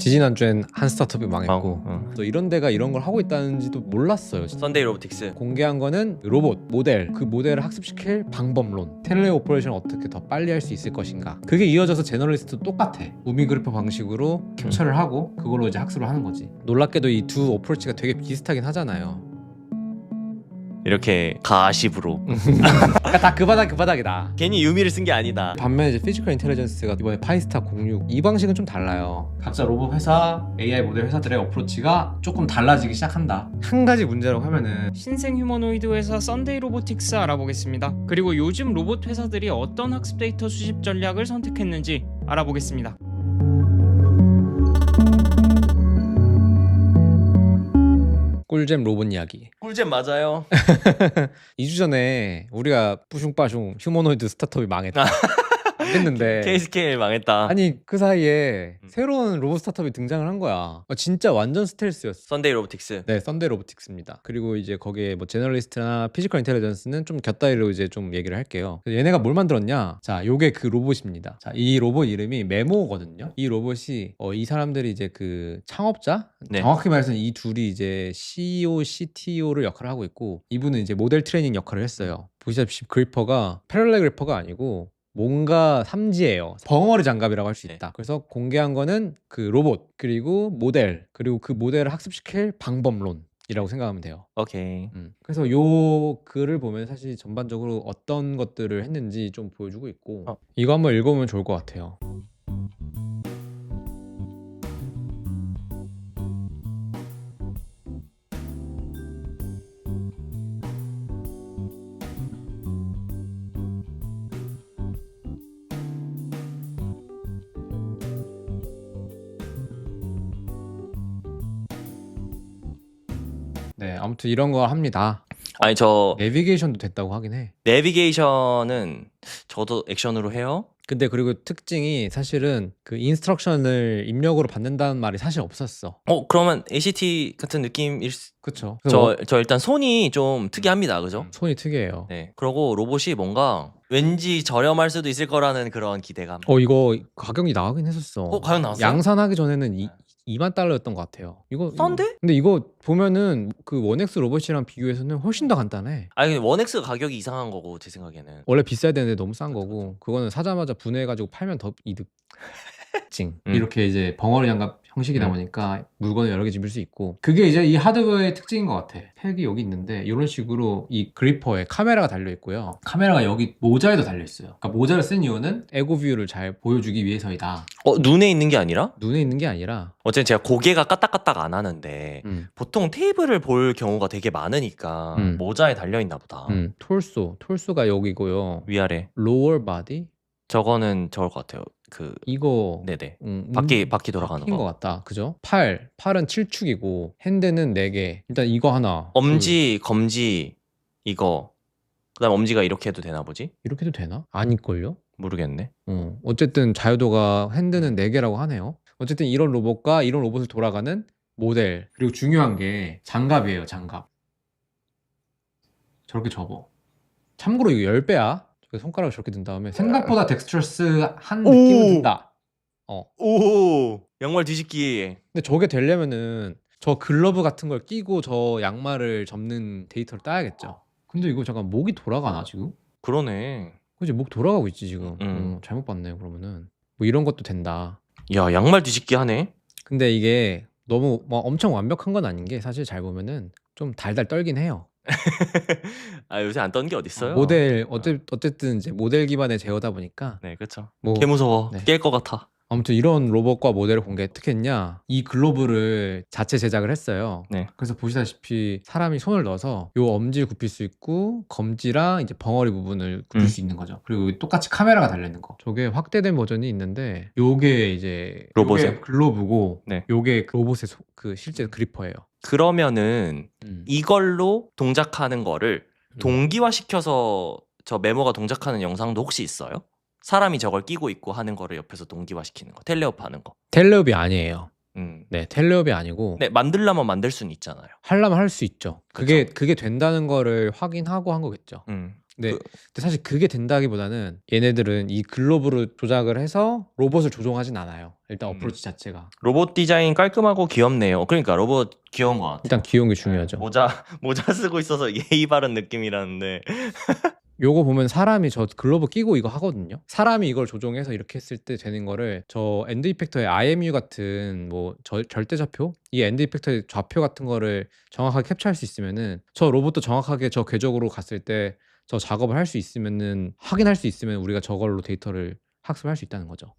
지지난주엔 한 스타트업이 망했고 어, 어. 또 이런 데가 이런 걸 하고 있다는지도 몰랐어요. 썬데이 로보틱스. 공개한 거는 로봇 모델 그 모델을 학습시킬 방법론. 텔레 오퍼레이션을 어떻게 더 빨리 할 수 있을 것인가. 그게 이어져서 제너럴리스트도 똑같아. 우미 그래퍼 방식으로 캡처를 하고 그걸로 이제 학습을 하는 거지. 놀랍게도 이 두 어프로치가 되게 비슷하긴 하잖아요 이렇게 가십으로. 그러니까 다 그 바닥 그 바닥이다 괜히 유미를 쓴 게 아니다. 반면에 이제 피지컬 인텔리전스가 이번에 파이스타 06 이 방식은 좀 달라요. 각자 로봇 회사, AI 모델 회사들의 어프로치가 조금 달라지기 시작한다. 한 가지 문제라고 하면은 신생 휴머노이드 회사 썬데이 로보틱스 알아보겠습니다. 그리고 요즘 로봇 회사들이 어떤 학습 데이터 수집 전략을 선택했는지 알아보겠습니다. 꿀잼 로봇 이야기. 꿀잼 맞아요. 2주 전에 우리가 뿌숑빠숑 휴머노이드 스타트업이 망했다. 했는데 KSK 망했다. 아니 그 사이에 음. 새로운 로봇 스타트업이 등장을 한 거야. 어, 진짜 완전 스텔스였어. 썬데이 로보틱스. 네, 썬데이 로보틱스입니다. 그리고 이제 거기에 뭐 제너럴리스트나 피지컬 인텔리전스는 좀 곁다리로 이제 좀 얘기를 할게요. 그래서 얘네가 뭘 만들었냐? 자, 요게 그 로봇입니다. 자, 이 로봇 이름이 메모거든요. 이 로봇이 어, 이 사람들이 이제 그 창업자, 네. 정확히 말해서 이 둘이 이제 CEO, CTO를 역할을 하고 있고 이분은 이제 모델 트레이닝 역할을 했어요. 보시다시피 그리퍼가 패럴렐 그리퍼가 아니고 뭔가 삼지예요. 벙어리 장갑이라고 할수 네. 있다. 그래서 공개한 거는 그 로봇 그리고 모델 그리고 그 모델을 학습시킬 방법론 이라고 생각하면 돼요. 오케이. 음. 그래서 요 글을 보면 사실 전반적으로 어떤 것들을 했는지 좀 보여주고 있고 어. 이거 한번 읽어보면 좋을 것 같아요. 네, 아무튼 이런 거 합니다. 아니 저 내비게이션도 됐다고 하긴 해. 내비게이션은 저도 액션으로 해요. 근데 그리고 특징이 사실은 그 인스트럭션을 입력으로 받는다는 말이 사실 없었어. 어 그러면 ACT 같은 느낌일 수... 그쵸? 저, 저 일단 손이 좀 특이합니다. 그죠? 손이 특이해요. 네. 그리고 로봇이 뭔가 왠지 저렴할 수도 있을 거라는 그런 기대감. 어 이거 가격이 나가긴 했었어. 어, 가격 나왔어요? 양산하기 전에는 이, 네. 2만 달러였던 것 같아요. 이거 싼데? 이거- 근데 이거 보면은 그 원엑스 로봇이랑 비교해서는 훨씬 더 간단해. 아니 근데 원엑스 가격이 이상한 거고 제 생각에는. 원래 비싸야 되는데 너무 싼 거고 그거는 사자마자 분해해가지고 팔면 더 이득. 징 음. 이렇게 이제 벙어리 장갑 형식이다 음. 보니까 물건을 여러 개 집을 수 있고 그게 이제 이 하드웨어의 특징인 것 같아 팩이 여기 있는데 이런 식으로 이 그리퍼에 카메라가 달려 있고요 카메라가 여기 모자에도 달려 있어요 그러니까 모자를 쓴 이유는 에고 뷰를 잘 보여주기 위해서이다 어 눈에 있는 게 아니라? 눈에 있는 게 아니라 어쨌든 제가 고개가 까딱까딱 안 하는데 음, 보통 테이블을 볼 경우가 되게 많으니까 음. 모자에 달려 있나 보다. 음, 톨소 톨소가 여기고요 위아래. 로어 바디 저거는 저걸 것 같아요. 그 이거 네네. 음, 바퀴 음, 바퀴 돌아가는 거. 것 같다 그죠? 팔 팔은 7축이고 핸드는 4개 일단 이거 하나 엄지, 검지 이거. 그다음 엄지가 이렇게 해도 되나 보지? 둘, 이렇게 해도 되나? 아닐걸요? 모르겠네. 어, 어쨌든 자유도가 핸드는 4개라고 하네요. 어쨌든 이런 로봇과 이런 로봇을 돌아가는 모델. 그리고 중요한 게 장갑이에요, 장갑. 저렇게 접어. 참고로 이거 10배야. 손가락을 저렇게 든 다음에 생각보다 덱스트러스 한 오! 느낌은 든다. 어. 오 양말 뒤집기. 근데 저게 되려면은 저 글러브 같은 걸 끼고 저 양말을 접는 데이터를 따야겠죠. 근데 이거 잠깐 목이 돌아가나 지금? 그러네. 그지 목 돌아가고 있지 지금. 음. 어, 잘못 봤네요 그러면은. 뭐 이런 것도 된다. 야 양말 뒤집기 하네. 근데 이게 너무 막 엄청 완벽한 건 아닌 게 사실 잘 보면은 좀 달달 떨긴 해요. 아 요새 안떤게 어딨어요? 모델 어째, 어쨌든 이제 모델 기반의 제어다 보니까 네 그렇죠. 뭐 개 무서워. 네. 깰 것 같아. 아무튼 이런 로봇과 모델을 공개 어떻게 했냐 이 글로브를 자체 제작을 했어요. 네. 그래서 보시다시피 사람이 손을 넣어서 요 엄지를 굽힐 수 있고 검지랑 이제 벙어리 부분을 굽힐 음. 수 있는 거죠. 그리고 여기 똑같이 카메라가 달려 있는 거. 저게 확대된 버전이 있는데 요게 이제? 요게 글로브고 네. 요게 로봇의 소- 그 실제 그리퍼예요. 그러면은 음. 이걸로 동작하는 거를 음. 동기화 시켜서 저 메모가 동작하는 영상도 혹시 있어요? 사람이 저걸 끼고 있고 하는 거를 옆에서 동기화 시키는 거, 텔레오프 하는 거. 텔레업이 아니에요. 음. 네, 텔레업이 아니고 네, 만들려면 만들 수는 있잖아요. 하려면 할 수 있죠. 그게 그게 된다는 거를 확인하고 한 거겠죠. 음. 네. 그- 근데 사실 그게 된다기보다는 얘네들은 이 글로브를 조작을 해서 로봇을 조종하진 않아요. 일단 음. 어프로치 자체가. 로봇 디자인 깔끔하고 귀엽네요. 그러니까 로봇 귀여운 것 같아요. 일단 귀여운 게 중요하죠. 모자 모자 쓰고 있어서 예의 바른 느낌이라는데 요거 보면 사람이 저 글로브 끼고 이거 하거든요. 사람이 이걸 조종해서 이렇게 했을 때 되는 거를 저 엔드 이펙터의 IMU 같은 뭐 저- 절대 좌표, 이 엔드 이펙터의 좌표 같은 거를 정확하게 캡처할 수 있으면은 저 로봇도 정확하게 저 궤적으로 갔을 때 저 작업을 할 수 있으면은 확인할 수 있으면 우리가 저걸로 데이터를 학습할 수 있다는 거죠.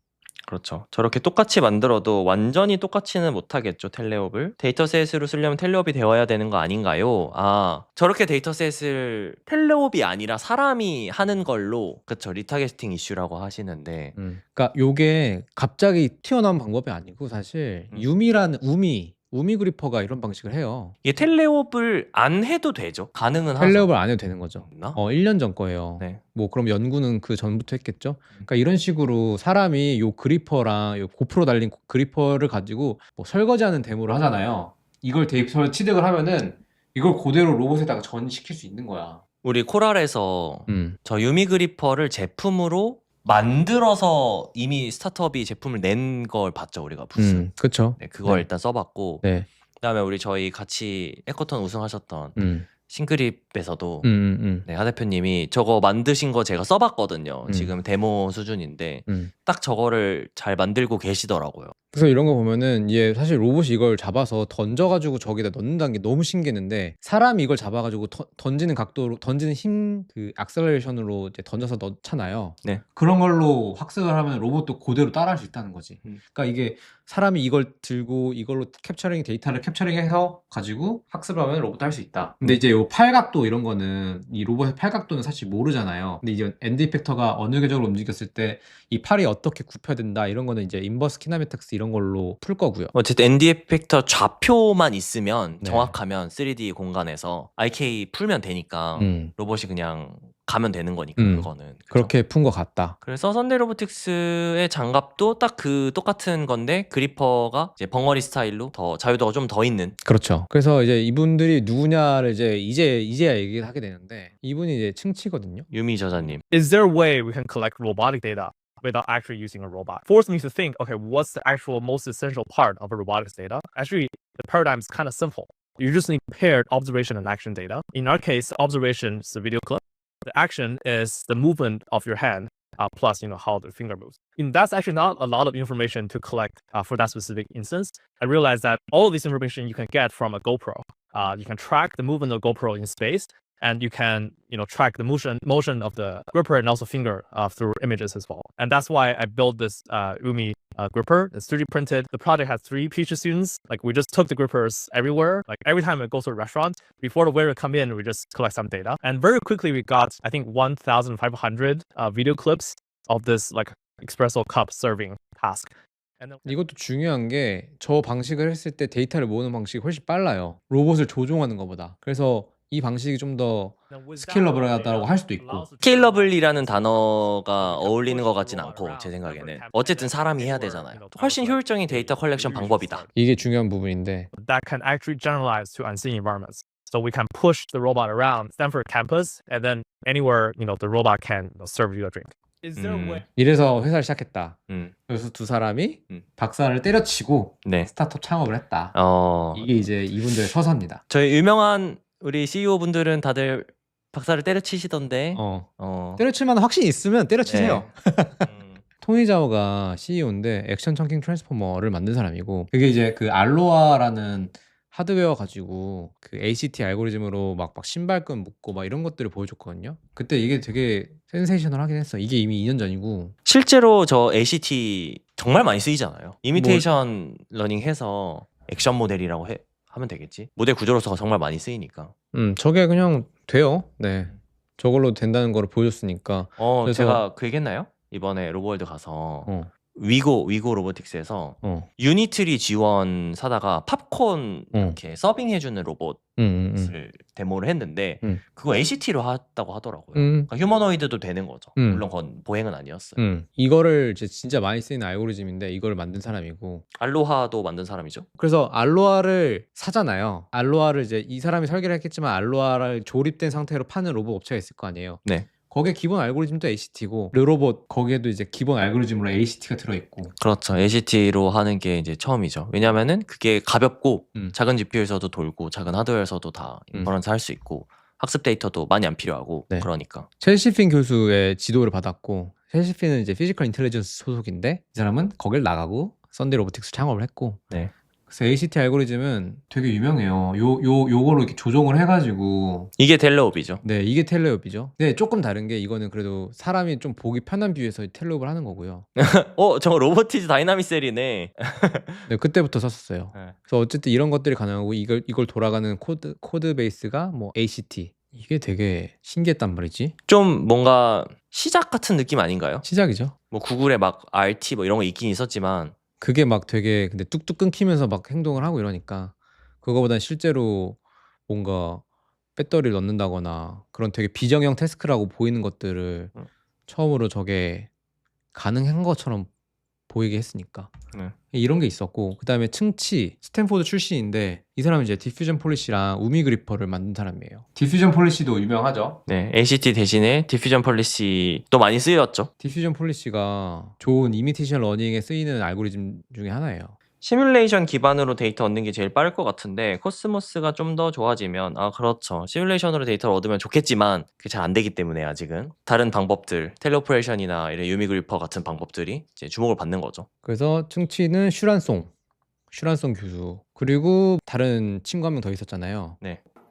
그렇죠. 저렇게 똑같이 만들어도 완전히 똑같이는 못하겠죠 텔레옵을 데이터셋으로 쓰려면 텔레옵이 되어야 되는 거 아닌가요? 아 저렇게 데이터셋을 텔레옵이 아니라 사람이 하는 걸로 그쵸 리타게스팅 이슈라고 하시는데 음. 그러니까 요게 갑자기 튀어나온 방법이 아니고 사실 음. 유미라는 우미 우미 그리퍼가 이런 방식을 해요. 이게 텔레옵을 안 해도 되죠. 가능은 하죠. 텔레업을 안 해도 되는 거죠. 없나? 어, 1년 전 거예요. 네. 뭐 그럼 연구는 그 전부터 했겠죠. 그러니까 이런 식으로 사람이 요 그리퍼랑 요 고프로 달린 고- 그리퍼를 가지고 뭐 설거지하는 데모를 하잖아요. 이걸 데이터를 취득을 하면은 이걸 그대로 로봇에다가 전시킬 수 있는 거야. 우리 코랄에서 음. 저 유미 그리퍼를 제품으로 만들어서 이미 스타트업이 제품을 낸 걸 봤죠 우리가 부스. 음. 그렇죠. 네, 그걸 네. 일단 써봤고 네. 그다음에 우리 저희 같이 에커턴 우승하셨던 음. 싱그립에서도 음, 음, 음. 네, 하 대표님이 저거 만드신 거 제가 써봤거든요. 음. 지금 데모 수준인데 음. 딱 저거를 잘 만들고 계시더라고요. 그래서 이런 거 보면은 얘 사실 로봇이 이걸 잡아서 던져가지고 저기다 넣는다는 게 너무 신기했는데 사람이 이걸 잡아가지고 터- 던지는 각도로 던지는 힘 그 악셀레이션으로 이제 던져서 넣잖아요. 네. 그런 걸로 학습을 하면 로봇도 그대로 따라할 수 있다는 거지. 음. 그러니까 이게 사람이 이걸 들고 이걸로 캡처링 데이터를 캡처링해서 가지고 학습을 하면 로봇도 할 수 있다. 근데 이제 요 팔각도 이런 거는 이 로봇의 팔각도는 사실 모르잖아요. 근데 이제 엔드 이펙터가 어느 궤적으로 움직였을 때 이 팔이 어떻게 굽혀된다 이런 거는 이제 인버스 키나메틱스 이런 걸로 풀 거고요. 어쨌든 ND 에펙터 좌표만 있으면 네. 정확하면 3D 공간에서 IK 풀면 되니까 음, 로봇이 그냥 가면 되는 거니까 음. 그거는 그죠? 그렇게 푼 것 같다. 그래서 선데이 로보틱스의 장갑도 딱 그 똑같은 건데 그리퍼가 이제 벙어리 스타일로 더 자유도가 좀 더 있는 그렇죠. 그래서 이제 이분들이 누구냐를 이제 이제 이제야 얘기를 하게 되는데 이분이 이제 층치거든요. 유미 저자님. is there a way we can collect robotic data without actually using a robot? Force me to think, okay, what's the actual most essential part of a robotics data? Actually, the paradigm is kind of simple. You just need paired observation and action data. In our case, observation is the video clip. The action is the movement of your hand. Uh, plus, you know how the finger moves. And that's actually not a lot of information to collect uh, for that specific instance. I realized that all this information you can get from a GoPro. Uh, you can track the movement of GoPro in space, and you can you know track the motion motion of the gripper and also finger uh, through images as well and that's why i built this uh, umi uh, gripper it's 3d printed the project has three PhD students like we just took the grippers everywhere like every time it goes to a restaurant before the waiter come in we just collect some data and very quickly we got i think 1500 uh, video clips of this like espresso cup serving task and then 이것도 중요한 게 저 방식을 했을 때 데이터를 모으는 방식이 훨씬 빨라요. 로봇을 조종하는 것보다. 그래서 이 방식이 좀 더 스케일러블하다고 할 수도 있고. 스케일러블이라는 단어가 어울리는 것 같진 않고 제 생각에는 어쨌든 사람이 해야 되잖아요. 훨씬 효율적인 데이터 컬렉션 방법이다. 이게 중요한 부분인데 that can actually generalize to unseen environments. So we can push the robot around Stanford campus, and then anywhere you know the robot can you know, serve you a drink. Is there Mm. a way? 이래서 회사를 시작했다. 음, 그래서 두 사람이 음. 박사를 때려치고 네. 스타트업 창업을 했다. 어, 이게 이제 이분들의 서사입니다. 저희 유명한 우리 CEO 분들은 다들 박사를 때려치시던데. 어. 어. 때려칠 만한 확신이 있으면 때려치세요. 음, 토니 자오가 CEO인데 액션 청킹 트랜스포머를 만든 사람이고 그게 이제 그 알로아라는 하드웨어 가지고 그 ACT 알고리즘으로 막, 막 신발끈 묶고 막 이런 것들을 보여줬거든요. 그때 이게 되게 센세이셔널 하긴 했어. 이게 이미 2년 전이고 실제로 저 ACT 정말 많이 쓰이잖아요. 이미테이션 러닝 해서 액션 모델이라고 해, 하면 되겠지. 모델 구조로서 정말 많이 쓰이니까. 음 저게 그냥 돼요. 네. 저걸로 된다는 걸 보여줬으니까 어, 그래서- 제가 그 얘기했나요? 이번에 로보월드 가서 어. 위고 위고 로보틱스에서 어. 유니트리 지원 사다가 팝콘 어. 이렇게 서빙해주는 로봇 음, 음, 음. 데모를 했는데 음. 그거 ACT로 했다고 하더라고요. 음. 그러니까 휴머노이드도 되는 거죠. 음. 물론 그건 보행은 아니었어요. 음. 이거를 이제 진짜 많이 쓰이는 알고리즘인데 이걸 만든 사람이고 알로하도 만든 사람이죠. 그래서 알로하를 사잖아요. 알로하를 이제 이 사람이 설계를 했겠지만 알로하를 조립된 상태로 파는 로봇 업체가 있을 거 아니에요. 네. 거기에 기본 알고리즘도 ACT고 르로봇 거기에도 이제 기본 알고리즘으로 ACT가 들어있고 그렇죠. ACT로 하는 게 이제 처음이죠. 왜냐면은 그게 가볍고 음. 작은 GPU에서도 돌고 작은 하드웨어에서도 다 음. 인퍼런스 할 수 있고 학습 데이터도 많이 안 필요하고 네. 그러니까 첼시핀 교수의 지도를 받았고 첼시핀은 이제 피지컬 인텔리전스 소속인데 이 사람은 거길 나가고 썬데이 로보틱스 창업을 했고 네. 그래서 ACT 알고리즘은 되게 유명해요. 요 요 요거로 이렇게 조정을 해가지고 이게 텔레옵이죠. 네 이게 텔레업이죠. 네 조금 다른 게 이거는 그래도 사람이 좀 보기 편한 뷰에서 텔레업을 하는 거고요. 어, 저거 로보티즈 다이나믹 셀이네. 네 그때부터 썼었어요. 네. 그래서 어쨌든 이런 것들이 가능하고 이걸 이걸 돌아가는 코드 코드 베이스가 뭐 ACT 이게 되게 신기했단 말이지. 좀 뭔가 시작 같은 느낌 아닌가요? 시작이죠. 뭐 구글에 막 RT 뭐 이런 거 있긴 있었지만 그게 막 되게 근데 뚝뚝 끊기면서 막 행동을 하고 이러니까 그거보단 실제로 뭔가 배터리를 넣는다거나 그런 되게 비정형 태스크라고 보이는 것들을 음. 처음으로 저게 가능한 것처럼 보이게 했으니까 네. 이런 게 있었고 그 다음에 층치 스탠포드 출신인데 이 사람은 이제 디퓨전 폴리시랑 우미 그리퍼를 만든 사람이에요. 디퓨전 폴리시도 유명하죠. 네, ACT 대신에 디퓨전 폴리시도 많이 쓰였죠. 디퓨전 폴리시가 좋은 이미테이션 러닝에 쓰이는 알고리즘 중에 하나예요. 시뮬레이션 기반으로 데이터 얻는 게 제일 빠를 것 같은데 코스모스가 좀 더 좋아지면 아 그렇죠 시뮬레이션으로 데이터를 얻으면 좋겠지만 그게 잘 안 되기 때문에 아직은 다른 방법들 텔레오퍼레이션이나 이런 유미그리퍼 같은 방법들이 이제 주목을 받는 거죠 그래서 층치는 슈란송, 슈란송 교수 그리고 다른 친구 한 명 더 있었잖아요.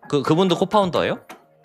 그 그분도 코파운더예요?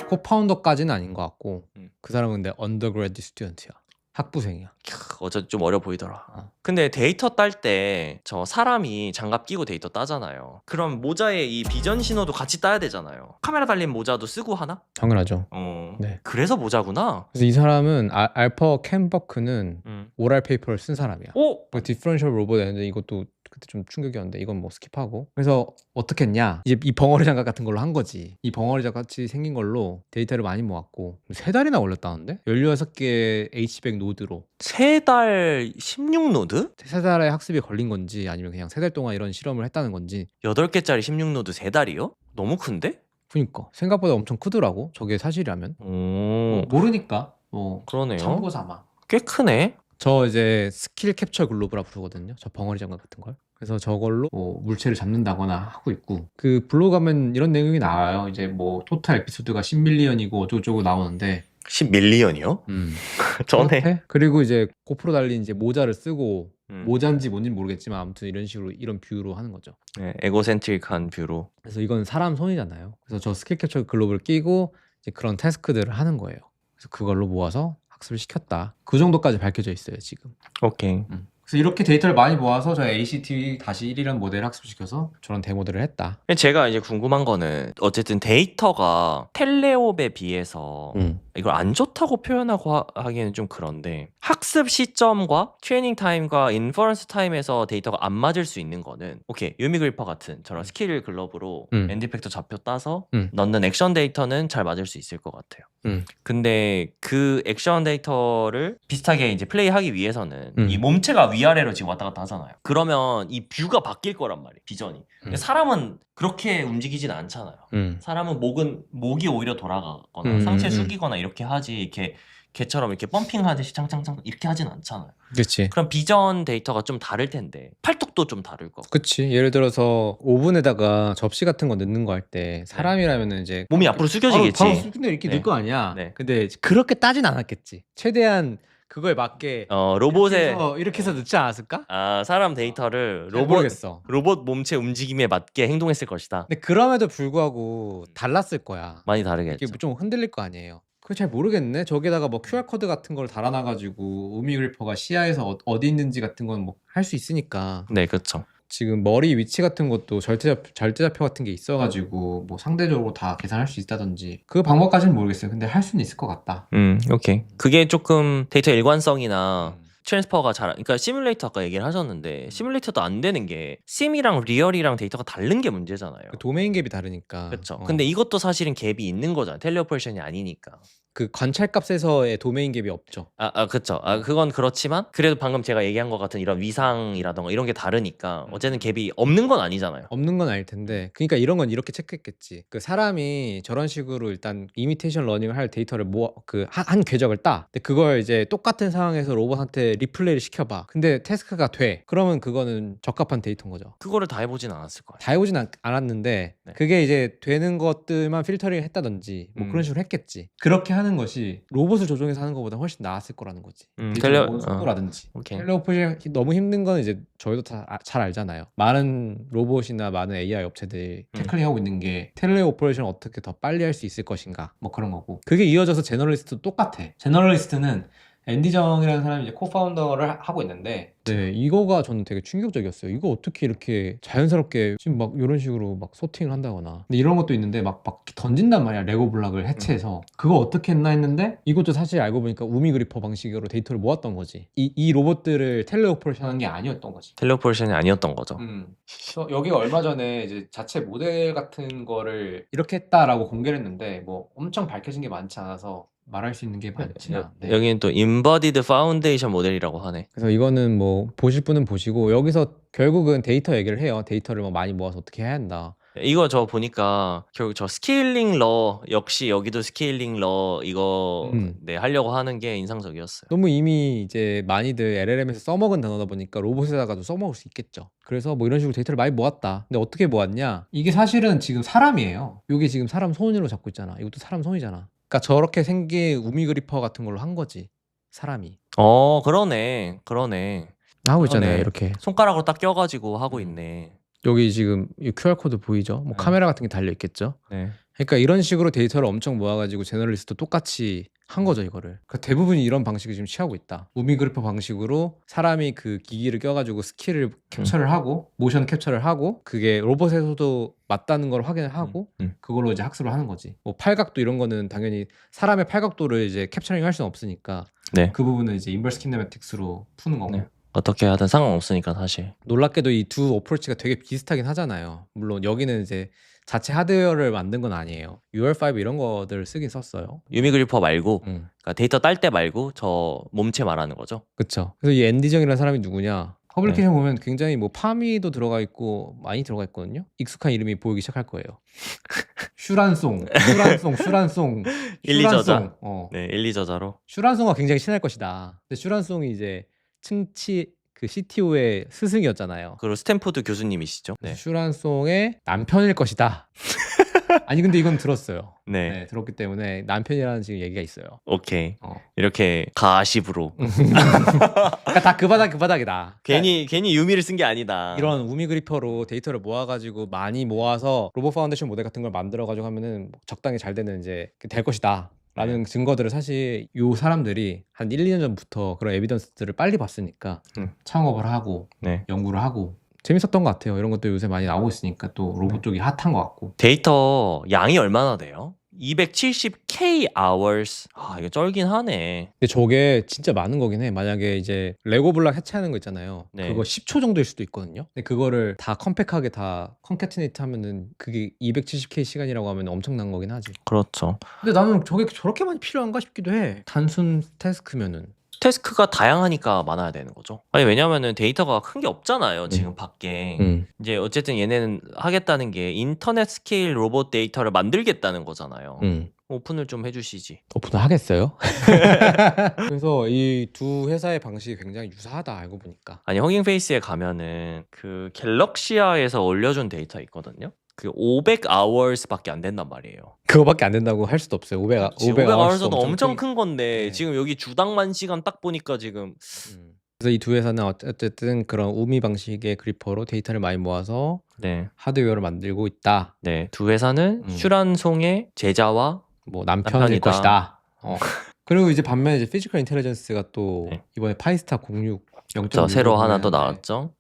코파운더까지는 아닌 것 같고 음. 그 사람은 근데 언더그레드 스튜던트야. 학부생이야. 캬, 어제 좀 어려 보이더라 어. 근데 데이터 딸 때 저 사람이 장갑 끼고 데이터 따잖아요 그럼 모자에 이 비전 신호도 같이 따야 되잖아요 카메라 달린 모자도 쓰고 하나? 당연하죠. 어 네. 그래서 모자구나 그래서 이 사람은 아- 알퍼 캠버크는 음. 오랄 페이퍼를 쓴 사람이야. 오! 뭐 디퍼런셜 로봇 했는데 이것도 그때 좀 충격이었는데 이건 뭐 스킵하고. 그래서 어떻게 했냐? 이제 이 벙어리 장갑 같은 걸로 한 거지. 이 벙어리 장갑 같이 생긴 걸로 데이터를 많이 모았고. 세 달이나 걸렸다는데? 16개 H100 노드로. 세달 16노드? 세 달의 학습이 걸린 건지 아니면 그냥 세 달 동안 이런 실험을 했다는 건지. 8개짜리 16노드 3달이요? 너무 큰데? 그니까. 생각보다 엄청 크더라고 저게 사실이라면. 오. 모르니까. 뭐 그러네요. 참고 삼아. 꽤 크네. 저 이제 스킬 캡처 글로브라 부르거든요 저 벙어리 장갑 같은 걸 그래서 저걸로 뭐 물체를 잡는다거나 하고 있고 그 블로그 가면 이런 내용이 나와요 이제 뭐 토탈 에피소드가 10밀리언이고 어쩌고저쩌고 나오는데 10밀리언이요? 음. 전에? 그리고 이제 고프로 달린 이제 모자를 쓰고 음. 모자인지 뭔지 모르겠지만 아무튼 이런 식으로 이런 뷰로 하는 거죠 네, 에고센트릭한 뷰로 그래서 이건 사람 손이잖아요. 그래서 저 스킬 캡처 글로브를 끼고 이제 그런 태스크들을 하는 거예요. 그래서 그걸로 모아서 학습을 시켰다. 그 정도까지 밝혀져 있어요, 지금. 오케이 그래서 이렇게 데이터를 많이 모아서 저희 ACT 다시 1이라는 모델을 학습시켜서 저런 데모들을 했다. 제가 이제 궁금한 거는 어쨌든 데이터가 텔레옵에 비해서 음. 이걸 안 좋다고 표현하고 하, 하기에는 좀 그런데 학습 시점과 트레이닝 타임과 인퍼런스 타임에서 데이터가 안 맞을 수 있는 거는 오케이 유미 그리퍼 같은 저런 스킬 글러브로 음. 엔디펙터 좌표 따서 음. 넣는 액션 데이터는 잘 맞을 수 있을 것 같아요. 음. 근데 그 액션 데이터를 비슷하게 이제 플레이하기 위해서는 음. 이 몸체가 위아래로 지금 왔다 갔다 하잖아요. 그러면 이 뷰가 바뀔 거란 말이에요. 비전이. 근데 음. 사람은 그렇게 움직이진 않잖아요. 음. 사람은 목은 목이 오히려 돌아가거나 음, 상체 음, 음. 숙이거나 이렇게 하지 이렇게 개처럼 이렇게 펌핑 하듯이 창창창 이렇게 하진 않잖아요. 그치. 그럼 비전 데이터가 좀 다를 텐데 팔뚝도 좀 다를 거고 그치. 예를 들어서 오븐에다가 접시 같은 거 넣는 거 할 때 사람이라면은 이제 몸이 앞으로 숙여지겠지. 바로, 바로 숙인데 이렇게 네. 넣을 거 아니야. 네. 근데 그렇게 따진 않았겠지. 최대한 그거에 맞게 어 이렇게 로봇의 해서, 이렇게 해서 넣지 않았을까? 아 사람 데이터를 잘 로봇 모르겠어. 로봇 몸체 움직임에 맞게 행동했을 것이다. 근데 그럼에도 불구하고 달랐을 거야. 많이 이게 다르겠죠. 좀 흔들릴 거 아니에요. 그거 잘 모르겠네. 저기다가 뭐 QR 코드 같은 걸 달아놔 가지고 우미그리퍼가 시야에서 어, 어디 있는지 같은 건 뭐 할 수 있으니까 네, 그렇죠. 지금 머리 위치 같은 것도 절대좌표, 절대좌표 같은 게 있어가지고 뭐 상대적으로 다 계산할 수 있다든지 그 방법까지는 모르겠어요. 근데 할 수는 있을 것 같다. 음, 오케이. 그게 조금 데이터 일관성이나 음. 트랜스퍼가 잘 그러니까 시뮬레이터 아까 얘기를 하셨는데 시뮬레이터도 안 되는 게 심이랑 리얼이랑 데이터가 다른 게 문제잖아요. 그 도메인 갭이 다르니까. 그렇죠. 어. 근데 이것도 사실은 갭이 있는 거잖아요. 텔레오퍼레이션이 아니니까. 그 관찰값에서의 도메인 갭이 없죠. 아, 아 그쵸. 아, 그건 그렇지만 그래도 방금 제가 얘기한 것 같은 이런 위상이라던가 이런 게 다르니까 어쨌든 갭이 없는 건 아니잖아요. 없는 건 아닐 텐데. 그러니까 이런 건 이렇게 체크했겠지. 그 사람이 저런 식으로 일단 이미테이션 러닝을 할 데이터를 모아 그한 한 궤적을 따. 근데 그걸 이제 똑같은 상황에서 로봇한테 리플레이를 시켜봐. 근데 태스크가 돼. 그러면 그거는 적합한 데이터인 거죠. 그거를 다 해보진 않았을 거예요. 다 해보진 않, 않았는데 네. 그게 이제 되는 것들만 필터링 했다든지 뭐 음. 그런 식으로 했겠지. 그렇게 하는 것이 로봇을 조종해서 하는 것보다 훨씬 나았을 거라는 거지. 음, 텔레- 모으는 속도라든지. 오케이. 텔레오퍼레이션이 너무 힘든 건 이제 저희도 다 아- 잘 알잖아요. 많은 로봇이나 많은 AI 업체들이 음. 태클링하고 있는 게 텔레오퍼레이션을 어떻게 더 빨리 할 수 있을 것인가 뭐 그런 거고 그게 이어져서 제너럴리스트도 똑같아. 제너럴리스트는 앤디 정이라는 사람이 이제 코파운더를 하- 하고 있는데 네 이거가 저는 되게 충격적이었어요. 이거 어떻게 이렇게 자연스럽게 지금 막 이런 식으로 막 소팅을 한다거나 근데 이런 것도 있는데 막, 막 던진단 말이야 레고 블락을 해체해서 그거 어떻게 했나 했는데 이것도 사실 알고 보니까 우미 그리퍼 방식으로 데이터를 모았던 거지. 이, 이 로봇들을 텔레오퍼레이션 한게 아니었던 거지. 텔레오퍼레이션이 아니었던 거죠. 음. 그래서 여기가 얼마 전에 이제 자체 모델 같은 거를 이렇게 했다라고 공개를 했는데 뭐 엄청 밝혀진 게 많지 않아서 말할 수 있는 게 많지 않 네. 여기는 또 Embodied Foundation 모델이라고 하네. 그래서 이거는 뭐 보실 분은 보시고 여기서 결국은 데이터 얘기를 해요. 데이터를 뭐 많이 모아서 어떻게 해야 한다. 이거 저 보니까 결국 저 스케일링 러 역시 여기도 스케일링 러 이거 음. 네 하려고 하는 게 인상적이었어요. 너무 이미 이제 많이들 LLM에서 써먹은 단어다 보니까 로봇에다가도 써먹을 수 있겠죠. 그래서 뭐 이런 식으로 데이터를 많이 모았다. 근데 어떻게 모았냐? 이게 사실은 지금 사람이에요. 이게 지금 사람 손으로 잡고 있잖아. 이것도 사람 손이잖아. 그러니까 저렇게 생긴 우미 그리퍼 같은 걸로 한 거지. 사람이 어 그러네 그러네 하고 있잖아요. 그러네. 이렇게 손가락으로 딱 껴가지고 하고 있네. 여기 지금 이 QR 코드 보이죠? 뭐 네. 카메라 같은 게 달려 있겠죠. 네. 그러니까 이런 식으로 데이터를 엄청 모아가지고 제너럴리스트 똑같이 한 거죠 이거를. 그러니까 대부분이 이런 방식을 지금 취하고 있다. 우미 그래퍼 방식으로 사람이 그 기기를 껴가지고 스킬을 캡처를 하고 모션 캡처를 하고 그게 로봇에서도 맞다는 걸 확인을 하고 음, 음. 그걸로 이제 학습을 하는 거지. 뭐 팔각도 이런 거는 당연히 사람의 팔각도를 이제 캡처링 할 수는 없으니까 네. 그 부분은 이제 인버스 킨네매틱스로 푸는 거고. 네. 어떻게 하든 상관없으니까 사실. 놀랍게도 이 두 어프로치가 되게 비슷하긴 하잖아요. 물론 여기는 이제 자체 하드웨어를 만든 건 아니에요. UR5 이런 거들 쓰긴 썼어요. 유미그리퍼 말고 음. 그러니까 데이터 딸 때 말고 저 몸체 말하는 거죠. 그쵸. 그래서 이 앤디정이라는 사람이 누구냐? 퍼블리케이션 보면 굉장히 뭐 파미도 들어가 있고 많이 들어가 있거든요. 익숙한 이름이 보이기 시작할 거예요. 슈란송, 슈란송, 슈란송, 일, 이 저자. 슈란송. 어. 네, 1, 2 저자로. 슈란송과 굉장히 친할 것이다. 근데 슈란송이 이제 층치 그 CTO의 스승이었잖아요. 그리고 스탠포드 교수님이시죠. 네. 슈란송의 남편일 것이다. 아니 근데 이건 들었어요. 네. 네, 들었기 때문에 남편이라는 지금 얘기가 있어요. 오케이. 어. 이렇게 가십으로. 그러니까 다 그 바닥 그 바닥이다. 괜히 괜히 유미를 쓴 게 아니다. 이런 우미 그리퍼로 데이터를 모아가지고 많이 모아서 로봇 파운데이션 모델 같은 걸 만들어가지고 하면은 적당히 잘 되는 이제 될 것이다. 라는 네. 증거들을 사실 요 사람들이 한 1, 2년 전부터 그런 에비던스들을 빨리 봤으니까 음. 창업을 하고 네. 연구를 하고 재밌었던 것 같아요. 이런 것도 요새 많이 나오고 있으니까 또 네. 로봇 쪽이 핫한 것 같고. 데이터 양이 얼마나 돼요? 270k hours. 아, 이거 쩔긴 하네. 근데 저게 진짜 많은 거긴 해. 만약에 이제 레고 블락 해체하는 거 있잖아요. 네. 그거 10초 정도일 수도 있거든요. 근데 그거를 다 컴팩하게 다 컨캐티네이트 하면은 그게 270k 시간이라고 하면 엄청난 거긴 하지. 그렇죠. 근데 나는 저게 저렇게 많이 필요한가 싶기도 해. 단순 태스크면은. 태스크가 다양하니까 많아야 되는 거죠. 아니 왜냐면은 데이터가 큰 게 없잖아요. 지금 밖에. 음. 이제 어쨌든 얘네는 하겠다는 게 인터넷 스케일 로봇 데이터를 만들겠다는 거잖아요. 음. 오픈을 좀 해주시지. 오픈을 하겠어요? 그래서 이 두 회사의 방식이 굉장히 유사하다 알고 보니까. 아니 허깅페이스에 가면은 그 갤럭시아에서 올려준 데이터 있거든요. 그 500 hours밖에 안 된단 말이에요. 그거밖에 안 된다고 할 수도 없어요. 500 500 hours hours도 엄청 큰 건데 네. 지금 여기 주당만 시간 딱 보니까 지금 음. 그래서 이 두 회사는 어쨌든 그런 우미 방식의 그리퍼로 데이터를 많이 모아서 네, 하드웨어를 만들고 있다. 네, 두 회사는 음. 슈란송의 제자와 뭐 남편일 남편이다. 것이다. 어. 그리고 이제 반면에 이제 피지컬 인텔리전스가 또 네. 이번에 파이스타 06 0저 새로 하나 또 나왔죠.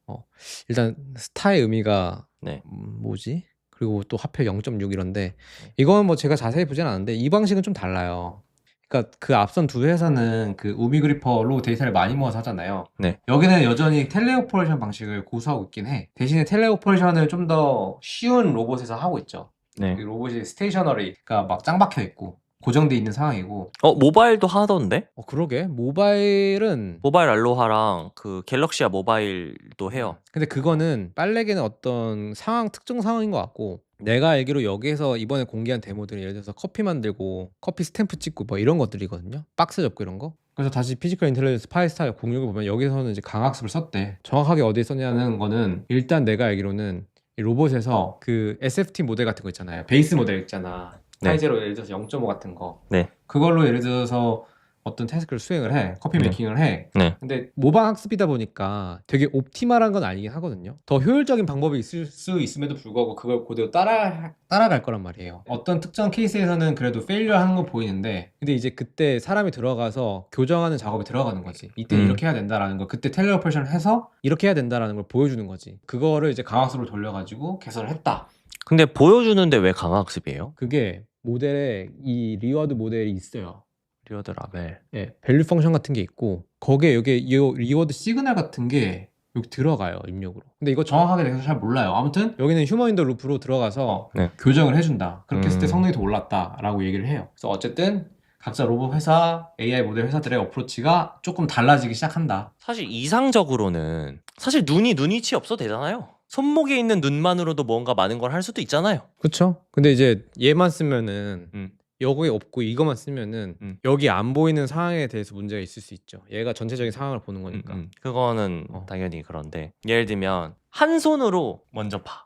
일단 스타의 의미가 네. 음, 뭐지? 그리고 또 하필 0.6 이런데 이건 뭐 제가 자세히 보진 않았는데 이 방식은 좀 달라요. 그러니까 그 앞선 두 회사는 그 우미그리퍼로 데이터를 많이 모아서 하잖아요. 네. 여기는 여전히 텔레오퍼레이션 방식을 고수하고 있긴 해. 대신에 텔레오퍼레이션을 좀 더 쉬운 로봇에서 하고 있죠. 네. 이 로봇이 스테이셔너리가 막짱 박혀 있고 고정돼 있는 상황이고. 어 모바일도 하던데? 어 그러게. 모바일은 모바일 알로하랑 그 갤럭시아 모바일도 해요. 근데 그거는 빨래개는 어떤 상황 특정 상황인 것 같고 내가 알기로 여기에서 이번에 공개한 데모들은 예를 들어서 커피 만들고 커피 스탬프 찍고 뭐 이런 것들이거든요? 박스 접고 이런 거? 그래서 다시 피지컬 인텔리전스 파이스타일 공유를 보면 여기서는 이제 강학습을 썼대. 정확하게 어디에 썼냐는 거는 일단 내가 알기로는 이 로봇에서 그 SFT 모델 같은 거 있잖아요. 베이스 모델 있잖아 네. 파이제로 예를 들어서 0.5 같은 거 네. 그걸로 예를 들어서 어떤 태스크를 수행을 해 커피 네. 메이킹을 해 네. 근데 모방 학습이다 보니까 되게 옵티말한 건 아니긴 하거든요. 더 효율적인 방법이 있을 수 있음에도 불구하고 그걸 그대로 따라 따라갈 거란 말이에요. 어떤 특정 케이스에서는 그래도 페일리어 하는 거 보이는데 근데 이제 그때 사람이 들어가서 교정하는 작업이 들어가는 거지. 이때 음. 이렇게 해야 된다라는 거, 그때 텔레 오퍼레이션 해서 이렇게 해야 된다라는 걸 보여주는 거지. 그거를 이제 강학습으로 돌려가지고 개선을 했다. 근데 보여주는데 왜 강학습이에요? 그게 모델에 이 리워드 모델이 있어요. 리어드 라벨. 예, 밸류 펑션 같은 게 있고 거기에 여기 이 리워드 시그널 같은 게 여기 들어가요 입력으로. 근데 이거 정확하게 내가 잘 몰라요. 아무튼 여기는 휴머인더 루프로 들어가서 네. 교정을 해준다. 그렇게 했을 때 음. 성능이 더 올랐다라고 얘기를 해요. 그래서 어쨌든 각자 로봇 회사, AI 모델 회사들의 어프로치가 조금 달라지기 시작한다. 사실 이상적으로는 사실 눈이 눈이 치 없어도 되잖아요. 손목에 있는 눈만으로도 뭔가 많은 걸 할 수도 있잖아요. 그렇죠? 근데 이제 얘만 쓰면은 음. 여기 없고 이거만 쓰면은 음. 여기 안 보이는 상황에 대해서 문제가 있을 수 있죠. 얘가 전체적인 상황을 보는 음, 거니까. 음. 그거는 어. 당연히 그런데 예를 들면 한 손으로 먼저 파.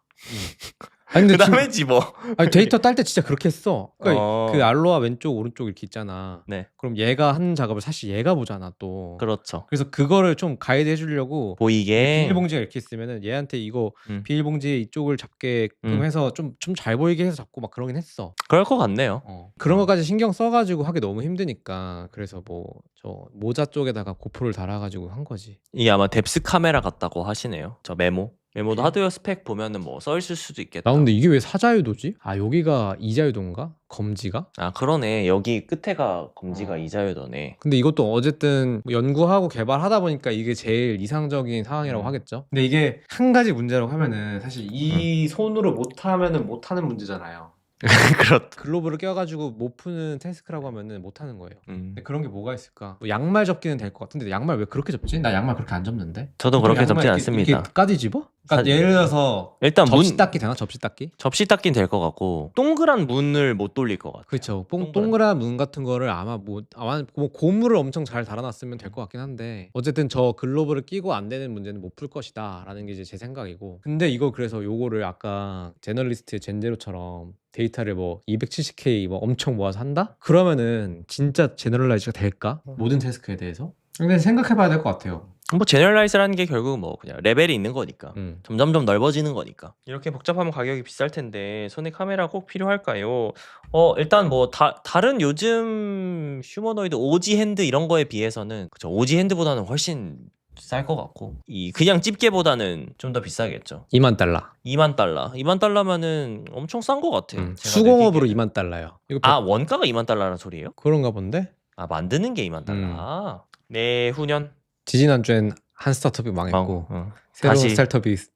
아니 근데 그다음에 집어. 아니 데이터 딸 때 진짜 그렇게 했어. 그러니까 어. 그 알로하 왼쪽 오른쪽 이렇게 있잖아. 네. 그럼 얘가 하는 작업을 사실 얘가 보잖아 또. 그렇죠. 그래서 그거를 좀 가이드 해주려고 보이게. 비닐봉지가 이렇게 있으면은 얘한테 이거 음. 비닐봉지 이쪽을 잡게끔 음. 해서 좀 좀 잘 보이게 해서 잡고 막 그러긴 했어. 그럴 것 같네요. 어. 그런 것까지 신경 써가지고 하기 너무 힘드니까 그래서 뭐 저 모자 쪽에다가 고프를 달아가지고 한 거지. 이게 아마 뎁스 카메라 같다고 하시네요. 저 메모. 메모도 하드웨어 스펙 보면은 뭐 써 있을 수도 있겠다. 나 근데 이게 왜 사자유도지? 아 여기가 이자유도인가? 검지가? 아 그러네. 여기 끝에가 검지가 어. 이자유도네. 근데 이것도 어쨌든 뭐 연구하고 개발하다 보니까 이게 제일 이상적인 상황이라고 음. 하겠죠. 근데 이게 한 가지 문제라고 하면은 사실 이 손으로 못 하면은 못 하는 문제잖아요. 그렇다. 글로브를 껴가지고 못 푸는 태스크라고 하면은 못 하는 거예요. 음. 근데 그런 게 뭐가 있을까? 뭐 양말 접기는 될 것 같은데 양말 왜 그렇게 접지? 나 양말 그렇게 안 접는데. 저도 그렇게 양말 접진 이렇게- 않습니다. 이렇게 까지 집어? 그러니까 사- 예를 들어서 일단 접시 문 닦기 되나? 접시 닦기? 접시 닦긴 될 것 같고 동그란 문을 못 돌릴 것 같아요. 그렇죠. 뽕, 동그란- 동그란 문 같은 거를 아마 뭐 아마 뭐 고무를 엄청 잘 달아놨으면 될 것 같긴 한데 어쨌든 저 글로브를 끼고 안 되는 문제는 못 풀 것이다라는 게 이제 제 생각이고 근데 이거 그래서 요거를 아까 제너리스트 젠제로처럼 데이터를 뭐 270K 뭐 엄청 모아서 한다? 그러면은 진짜 제너럴라이즈가 될까? 모든 태스크에 대해서? 근데 생각해봐야 될 것 같아요. 뭐 제너럴라이즈라는 게 결국 뭐 그냥 레벨이 있는 거니까. 음. 점점점 넓어지는 거니까. 이렇게 복잡하면 가격이 비쌀 텐데 손에 카메라 꼭 필요할까요? 어 일단 뭐 다, 다른 요즘 휴머노이드 오지 핸드 이런 거에 비해서는 그죠 오지 핸드보다는 훨씬 쌀 것 같고 이 그냥 집게보다는 좀 더 비싸겠죠. 2만 달러. 2만 달러. 2만 달러면은 엄청 싼 것 같아 요. 음. 제가 수공업으로 느끼기에는. 2만 달러요. 이거 아 원가가 2만 달러라는 소리예요? 그런가 본데? 아 만드는 게 2만 달러. 음. 아, 내후년 지지난주엔 한 스타트업이 망했고 어, 새로운 다시- 스타트업이 스-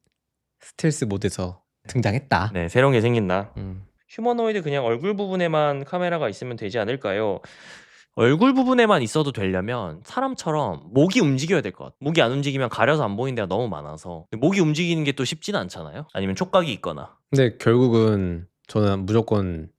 스텔스 모드에서 등장했다. 네 새로운 게 생긴다. 음. 휴머노이드 그냥 얼굴 부분에만 카메라가 있으면 되지 않을까요? 얼굴 부분에만 있어도 되려면 사람처럼 목이 움직여야 될 것 같아. 목이 안 움직이면 가려서 안 보이는 데가 너무 많아서 목이 움직이는 게 또 쉽지는 않잖아요. 아니면 촉각이 있거나. 근데 결국은 저는 무조건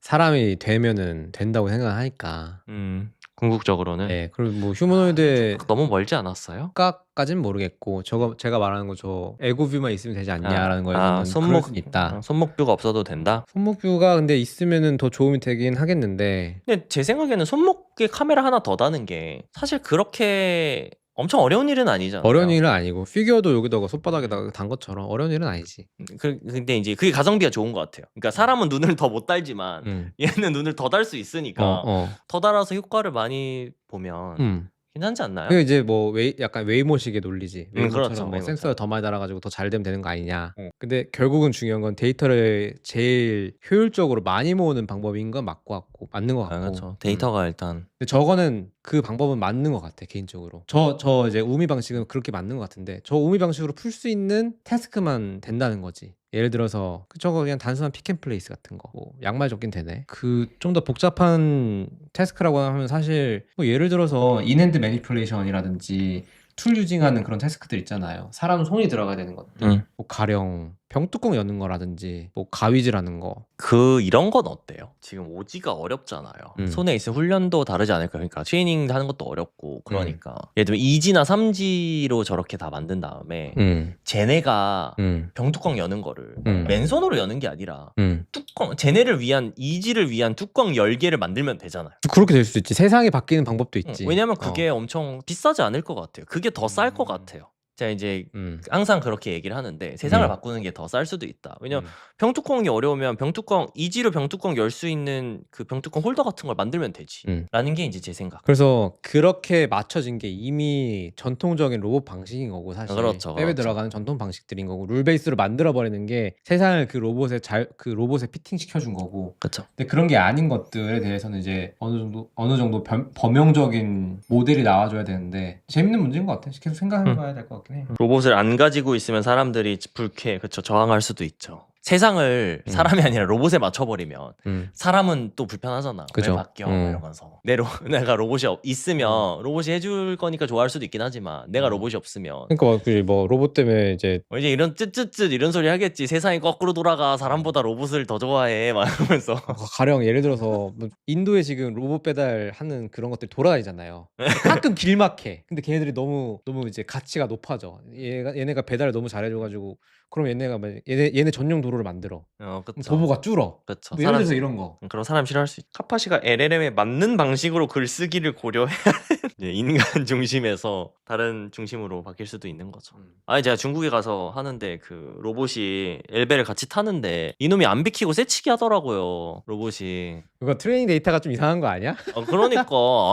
사람이 되면은 된다고 생각하니까. 음 궁극적으로는 네. 그리고 뭐 휴머노이드의 너무 멀지 않았어요? 효과까지는 모르겠고 저거 제가 말하는 거 저 에고뷰만 있으면 되지 않냐라는 거에서는 아, 그럴 손목 수 있다. 어, 손목뷰가 없어도 된다. 손목뷰가 근데 있으면은 더 도움이 되긴 하겠는데 근데 제 생각에는 손목에 카메라 하나 더 다는 게 사실 그렇게 엄청 어려운 일은 아니잖아요. 어려운 일은 아니고 피규어도 여기다가 손바닥에다가 단 것처럼 어려운 일은 아니지. 그, 근데 이제 그게 가성비가 좋은 것 같아요. 그러니까 사람은 눈을 더 못 달지만 음. 얘는 눈을 더 달 수 있으니까 어, 어. 더 달아서 효과를 많이 보면 음. 괜찮지 않나요? 그 이제 뭐 웨이, 약간 웨이모식의 논리지. 음, 웨이모처럼 그렇죠, 뭐. 센서를 더 많이 달아가지고 더 잘 되면 되는 거 아니냐. 어. 근데 결국은 중요한 건 데이터를 제일 효율적으로 많이 모으는 방법인 건 맞고 맞는 것 같고. 아, 그렇죠. 음. 데이터가 일단 근데 저거는 그 방법은 맞는 것 같아 개인적으로. 저저 이제 우미 방식은 그렇게 맞는 것 같은데 저 우미 방식으로 풀 수 있는 태스크만 된다는 거지. 예를 들어서 그 저거 그냥 단순한 픽앤플레이스 같은 거. 뭐 양말 접긴 되네. 그 좀 더 복잡한 태스크라고 하면 사실 뭐 예를 들어서 인핸드 매니플레이션이라든지 툴 유징하는 그런 태스크들 있잖아요. 사람 손이 들어가야 되는 것들. 음. 뭐 가령 병뚜껑 여는 거라든지 뭐 가위질하는 거. 그 이런 건 어때요? 지금 오지가 어렵잖아요. 음. 손에 있는 훈련도 다르지 않을까? 그러니까 트레이닝 하는 것도 어렵고 그러니까 음. 예를 들면 2지나 3지로 저렇게 다 만든 다음에 음. 쟤네가 음. 병뚜껑 여는 거를 음. 맨손으로 여는 게 아니라 음. 뚜껑 쟤네를 위한 2지를 위한 뚜껑 10개를 만들면 되잖아요. 그렇게 될수 있지. 세상이 바뀌는 방법도 있지. 응, 왜냐면 어. 그게 엄청 비싸지 않을 것 같아요. 그게 더 쌀것 음. 같아요. 제가 이제 음. 항상 그렇게 얘기를 하는데 세상을 음. 바꾸는 게 더 쌀 수도 있다. 왜냐면 음. 병뚜껑이 어려우면 병뚜껑 이지로 병뚜껑 열 수 있는 그 병뚜껑 홀더 같은 걸 만들면 되지. 음. 라는 게 이제 제 생각. 그래서 그렇게 맞춰진 게 이미 전통적인 로봇 방식인 거고 사실 그렇죠, 웹에 그렇죠. 들어가는 전통 방식들인 거고 룰 베이스로 만들어 버리는 게 세상을 그 로봇에 잘 그 로봇에 피팅 시켜 준 거고 그렇죠. 근데 그런 게 아닌 것들에 대해서는 이제 어느 정도 어느 정도 범, 범용적인 모델이 나와줘야 되는데 재밌는 문제인 것 같아 계속 생각해봐야 될 것 같 긴해 로봇을 안 가지고 있으면 사람들이 불쾌, 그렇죠. 저항할 수도 있죠. 세상을 음. 사람이 아니라 로봇에 맞춰버리면 음. 사람은 또 불편하잖아. 그죠. 왜 바뀌어? 음. 이러면서 내 로, 내가 로봇이 없- 있으면 로봇이 해줄 거니까 좋아할 수도 있긴 하지만 내가 음. 로봇이 없으면 그러니까 뭐, 그뭐 로봇 때문에 이제 어, 이제 이런 쯧쯧쯧 이런 소리 하겠지. 세상이 거꾸로 돌아가. 사람보다 로봇을 더 좋아해. 막 이러면서. 가령 예를 들어서 뭐 인도에 지금 로봇 배달하는 그런 것들이 돌아다니잖아요. 가끔 길막해. 근데 걔네들이 너무 너무 이제 가치가 높아져. 얘가 얘네가 배달을 너무 잘해줘가지고 그럼 얘네가 막 얘네 얘네 전용 도로를 만들어. 어, 그럼 그쵸. 도보가 줄어. 그쵸. 뭐 예를 사람, 들어서 이런 거. 음, 그런 사람 싫어할 수 있. 카파시가 LLM에 맞는 방식으로 글쓰기를 고려해야 이제 인간 중심에서 다른 중심으로 바뀔 수도 있는 거죠. 아니 제가 중국에 가서 하는데 그 로봇이 엘베를 같이 타는데 이놈이 안 비키고 새치기 하더라고요. 로봇이. 그거 트레이닝 데이터가 좀 이상한 거 아니야? 어, 그러니까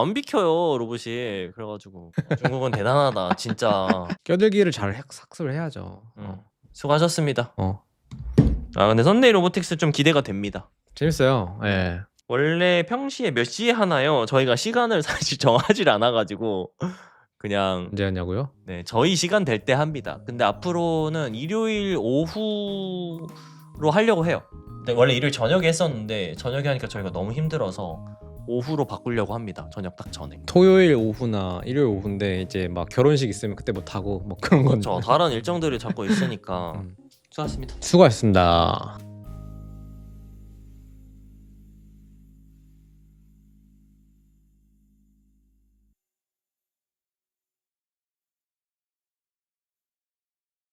안 비켜요 로봇이. 그래가지고 어, 중국은 대단하다 진짜. 껴들기를 잘 학- 학습을 해야죠. 음. 어. 수고하셨습니다. 어. 아 근데 선데이 로보틱스 좀 기대가 됩니다. 재밌어요. 예. 원래 평시에 몇 시에 하나요? 저희가 시간을 사실 정하질 않아가지고 그냥 언제였냐고요? 네 저희 시간 될 때 합니다. 근데 앞으로는 일요일 오후로 하려고 해요. 근데 원래 일요일 저녁에 했었는데 저녁에 하니까 저희가 너무 힘들어서 오후로 바꾸려고 합니다. 저녁 딱 전에. 토요일 오후나 일요일 오후인데 이제 막 결혼식 있으면 그때 못 하고 뭐 그런. 저 다른 일정들이 자꾸 있으니까 음. 수고하셨습니다. 수고하셨습니다.